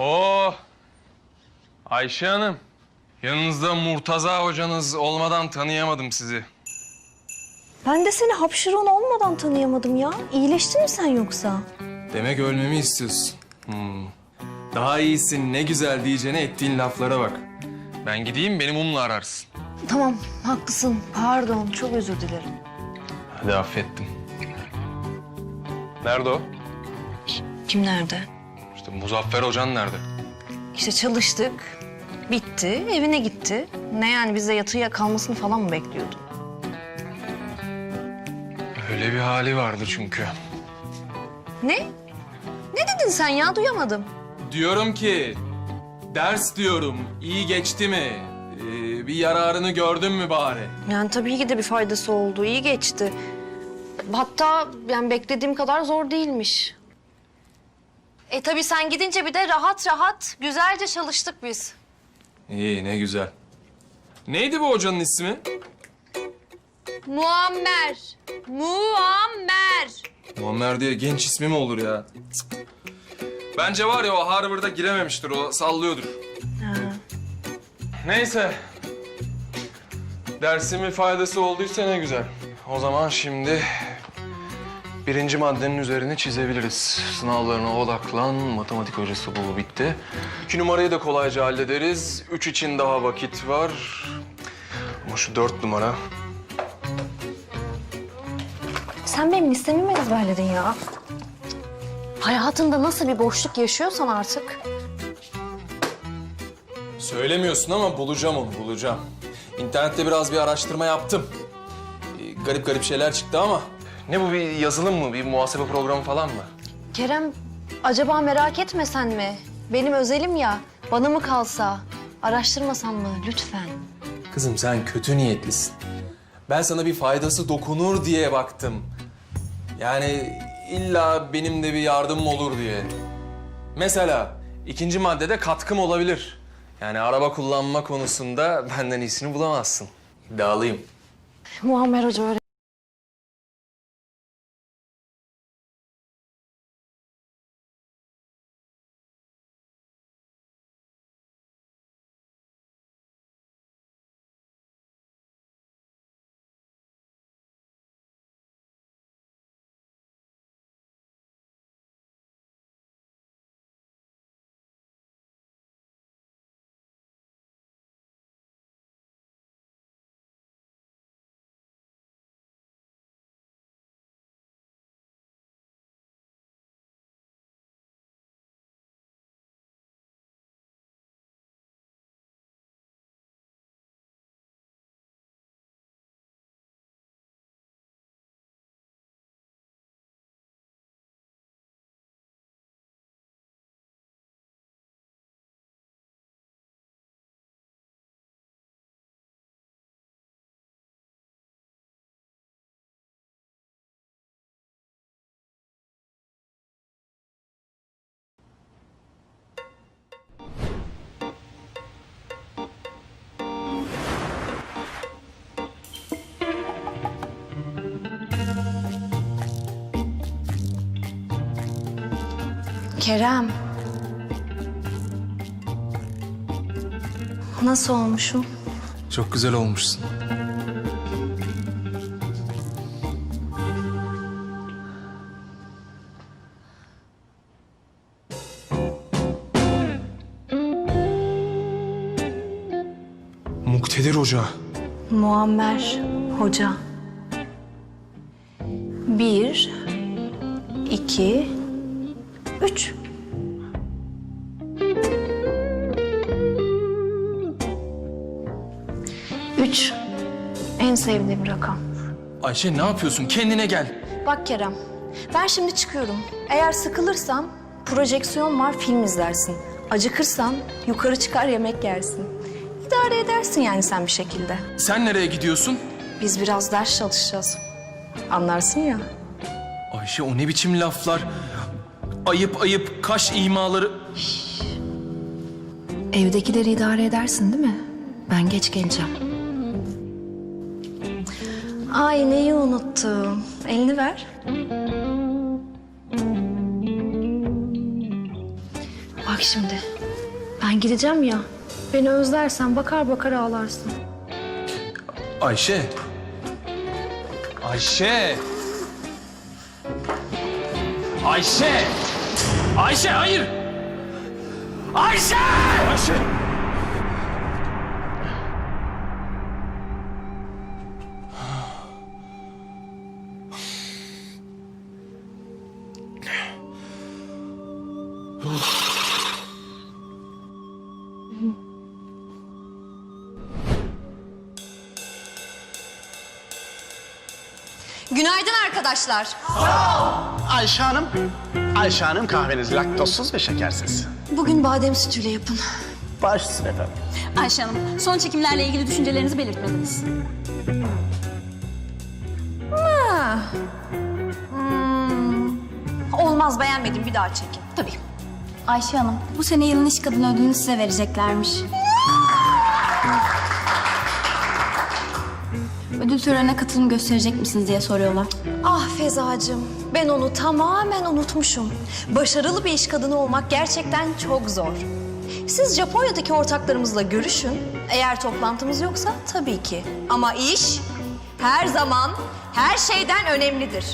Oo. Ayşe Hanım. Yanınızda Murtaza hocanız olmadan tanıyamadım sizi. Ben de seni hapşırın olmadan tanıyamadım ya. İyileştin mi sen yoksa? Demek ölmemi istiyorsun. Hmm. Daha iyisin, ne güzel diyeceğine ettiğin laflara bak. Ben gideyim, beni mumla ararsın. Tamam, haklısın. Pardon, çok özür dilerim. Hadi affettim. Nerede o? Kim nerede? Muzaffer hocan nerede? İşte çalıştık. Bitti, evine gitti. Ne yani bize yatıya kalmasını falan mı bekliyordun? Öyle bir hali vardı çünkü. Ne? Ne dedin sen ya? Duyamadım. Diyorum ki, ders diyorum, iyi geçti mi? Ee, bir yararını gördün mü bari? Yani tabii ki de bir faydası oldu. İyi geçti. Hatta yani beklediğim kadar zor değilmiş. E tabii sen gidince bir de rahat rahat güzelce çalıştık biz. İyi, ne güzel. Neydi bu hocanın ismi? Muammer. Muammer. Muammer diye genç ismi mi olur ya? Cık. Bence var ya o Harvard'a girememiştir, o sallıyordur. Neyse. Dersimin faydası olduysa ne güzel. O zaman şimdi birinci maddenin üzerini çizebiliriz. Sınavlarına odaklan, matematik hocası bu bitti. İki numarayı da kolayca hallederiz. Üç için daha vakit var. Ama şu dört numara. Sen benim listemi mi ezberledin ya? Hayatında nasıl bir boşluk yaşıyorsan artık. Söylemiyorsun ama bulacağım onu, bulacağım. İnternette biraz bir araştırma yaptım. Ee, garip garip şeyler çıktı ama. Ne bu, bir yazılım mı, bir muhasebe programı falan mı? Kerem, acaba merak etmesen mi? Benim özelim ya, bana mı kalsa? Araştırmasan mı? Lütfen. Kızım sen kötü niyetlisin. Ben sana bir faydası dokunur diye baktım. Yani illa benim de bir yardımım olur diye. Mesela ikinci maddede katkım olabilir. Yani araba kullanma konusunda benden iyisini bulamazsın. İddialıyım. Muammer Hoca öyle. Kerem. Nasıl olmuşum? Çok güzel olmuşsun. Muktedir Hoca. Muammer Hoca. Bir, iki, üç. Üç. En sevdiğim rakam. Ayşe ne yapıyorsun? Kendine gel. Bak Kerem, ben şimdi çıkıyorum. Eğer sıkılırsan projeksiyon var film izlersin. Acıkırsan yukarı çıkar yemek yersin. İdare edersin yani sen bir şekilde. Sen nereye gidiyorsun? Biz biraz ders çalışacağız. Anlarsın ya. Ayşe o ne biçim laflar? Ayıp ayıp kaş imaları. Evdekileri idare edersin değil mi? Ben geç geleceğim. Ay neyi unuttum. Elini ver. Bak Bak şimdi. Ben gideceğim ya. Beni özlersen bakar bakar ağlarsın. Ayşe. Ayşe. Ayşe. Ayşe hayır. Ayşe. Ayşe. Günaydın arkadaşlar. Ayşe Hanım, Ayşe Hanım kahveniz laktozsuz ve şekersiz. Bugün badem sütüyle yapın. Baş üstüne efendim. Ayşe Hanım, son çekimlerle ilgili düşüncelerinizi belirtmediniz. Olmaz beğenmedim bir daha çekin. Tabii. Ayşe Hanım, bu sene yılın iş kadını ödülünü size vereceklermiş. Ödül törenine katılım gösterecek misiniz diye soruyorlar. Ah Fezacığım, ben onu tamamen unutmuşum. Başarılı bir iş kadını olmak gerçekten çok zor. Siz Japonya'daki ortaklarımızla görüşün. Eğer toplantımız yoksa tabii ki. Ama iş her zaman her şeyden önemlidir.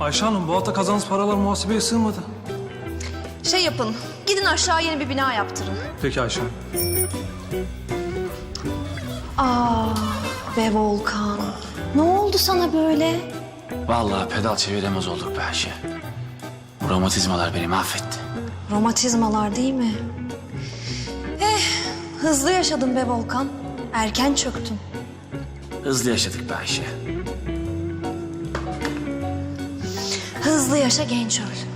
Ayşe Hanım bu hafta kazandığınız paralar muhasebeye sığmadı. Şey yapın, gidin aşağı yeni bir bina yaptırın. Peki Ayşe Hanım. Aa be Volkan, ne oldu sana böyle? Vallahi pedal çeviremez olduk be Ayşe. Bu romatizmalar beni mahvetti. Romatizmalar değil mi? Eh, hızlı yaşadın be Volkan. Erken çöktün. Hızlı yaşadık be Ayşe. Hızlı yaşa genç öl.